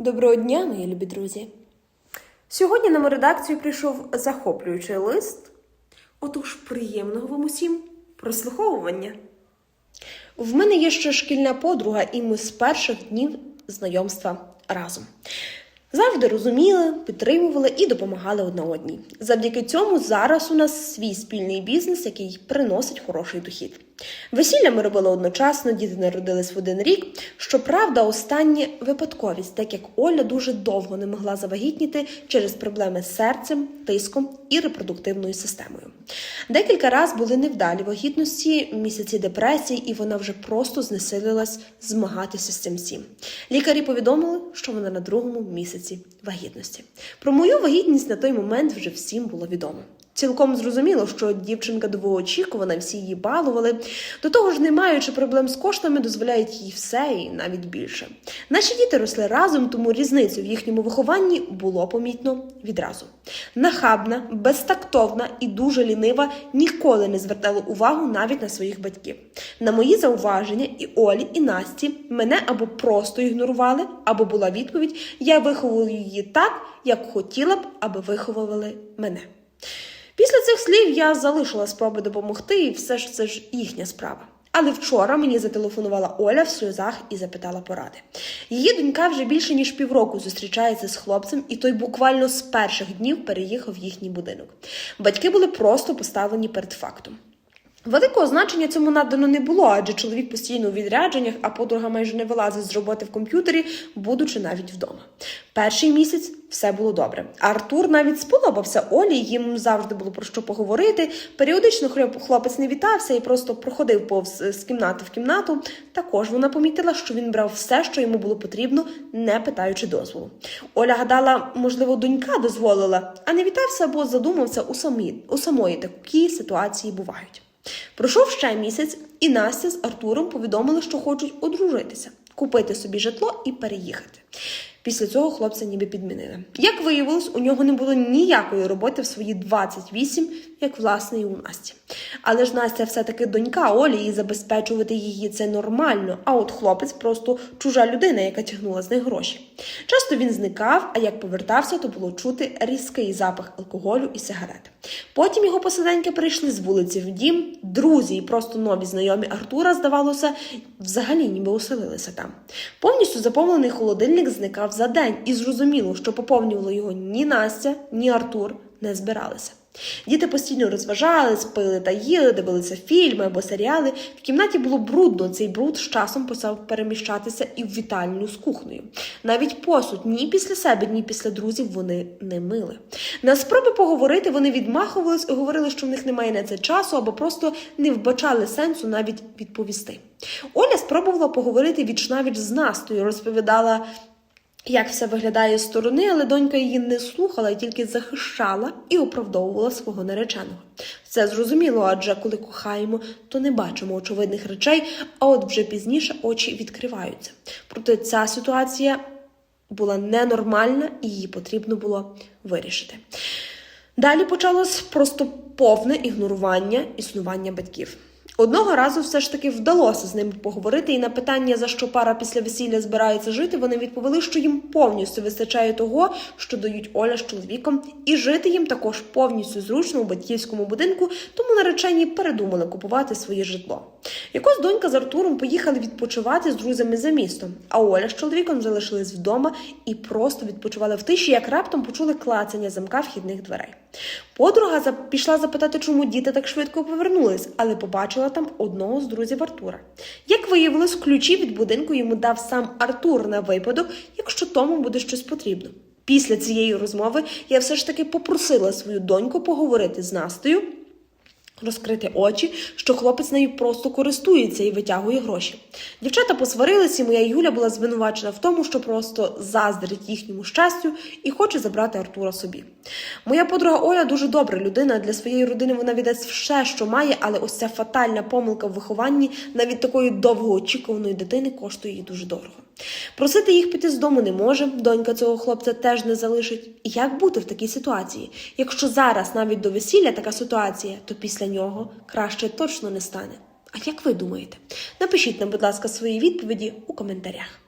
Доброго дня, мої любі друзі. Сьогодні нам у редакцію прийшов захоплюючий лист. Отож, приємного вам усім прослуховування. В мене є ще шкільна подруга, і ми з перших днів знайомства разом. Завжди розуміли, підтримували і допомагали одна одній. Завдяки цьому зараз у нас свій спільний бізнес, який приносить хороший дохід. Весілля ми робили одночасно, діти народились в один рік. Щоправда, останнє випадковість, так як Оля дуже довго не могла завагітніти через проблеми з серцем, тиском і репродуктивною системою. Декілька разів були невдалі вагітності, місяці депресії, і вона вже просто знесилилась змагатися з цим всім. Лікарі повідомили, що вона на другому місяці вагітності. Про мою вагітність на той момент вже всім було відомо. Цілком зрозуміло, що дівчинка довгоочікувана, всі її балували. До того ж, не маючи проблем з коштами, дозволяють їй все і навіть більше. Наші діти росли разом, тому різницю в їхньому вихованні було помітно відразу. Нахабна, безтактовна і дуже лінива ніколи не звертала увагу навіть на своїх батьків. На мої зауваження і Олі, і Насті мене або просто ігнорували, або була відповідь: я виховую її так, як хотіла б, аби виховували мене. Після цих слів я залишила спроби допомогти, і все ж це ж їхня справа. Але вчора мені зателефонувала Оля в сльозах і запитала поради. Її донька вже більше ніж півроку зустрічається з хлопцем, і той буквально з перших днів переїхав в їхній будинок. Батьки були просто поставлені перед фактом. Великого значення цьому надано не було, адже чоловік постійно у відрядженнях, а подруга майже не вилазить з роботи в комп'ютері, будучи навіть вдома. Перший місяць все було добре. Артур навіть сподобався Олі, їм завжди було про що поговорити. Періодично хлоп- хлопець не вітався і просто проходив повз е, з кімнати в кімнату. Також вона помітила, що він брав все, що йому було потрібно, не питаючи дозволу. Оля гадала, можливо, донька дозволила, а не вітався або задумався у самі у самої такі ситуації бувають. Пройшов ще місяць, і Настя з Артуром повідомили, що хочуть одружитися, купити собі житло і переїхати. Після цього хлопця ніби підмінили. Як виявилось, у нього не було ніякої роботи в свої 28, як власне і у Насті. Але ж Настя все-таки донька Олі, і забезпечувати її це нормально. А от хлопець просто чужа людина, яка тягнула з них гроші. Часто він зникав, а як повертався, то було чути різкий запах алкоголю і сигарет. Потім його посиденьки прийшли з вулиці в дім. Друзі і просто нові знайомі Артура, здавалося, взагалі ніби оселилися там. Повністю заповнений холодильник зникав за день, і зрозуміло, що поповнювало його ні Настя, ні Артур не збиралися. Діти постійно розважались, пили та їли, дивилися фільми або серіали. В кімнаті було брудно. Цей бруд з часом почав переміщатися і в вітальню з кухнею. Навіть посуд ні після себе, ні після друзів вони не мили. На спроби поговорити вони відмахувались і говорили, що в них немає на це часу, або просто не вбачали сенсу навіть відповісти. Оля спробувала поговорити вічнавіч з Настою, розповідала як все виглядає з сторони, але донька її не слухала тільки захищала і оправдовувала свого нареченого. Це зрозуміло, адже коли кохаємо, то не бачимо очевидних речей, а от вже пізніше очі відкриваються. Проте ця ситуація була ненормальна і її потрібно було вирішити. Далі почалось просто повне ігнорування існування батьків. Одного разу все ж таки вдалося з ними поговорити, і на питання, за що пара після весілля збирається жити, вони відповіли, що їм повністю вистачає того, що дають Оля з чоловіком, і жити їм також повністю зручно у батьківському будинку, тому наречені передумали купувати своє житло. Якось донька з Артуром поїхали відпочивати з друзями за містом, а Оля з чоловіком залишились вдома і просто відпочивали в тиші, як раптом почули клацання замка вхідних дверей. Подруга пішла запитати, чому діти так швидко повернулись, але побачила там одного з друзів Артура. Як виявилось, ключі від будинку йому дав сам Артур на випадок, якщо тому буде щось потрібно. Після цієї розмови я все ж таки попросила свою доньку поговорити з Настею, розкрити очі, що хлопець нею просто користується і витягує гроші. Дівчата посварилися, і моя Юля була звинувачена в тому, що просто заздрить їхньому щастю і хоче забрати Артура собі. Моя подруга Оля дуже добра людина. Для своєї родини вона віддасть все, що має, але ось ця фатальна помилка в вихованні навіть такої довгоочікуваної дитини коштує їй дуже дорого. Просити їх піти з дому не може, донька цього хлопця теж не залишить. Як бути в такій ситуації? Якщо зараз навіть до весілля така ситуація, то після нього краще точно не стане. А як ви думаєте? Напишіть нам, будь ласка, свої відповіді у коментарях.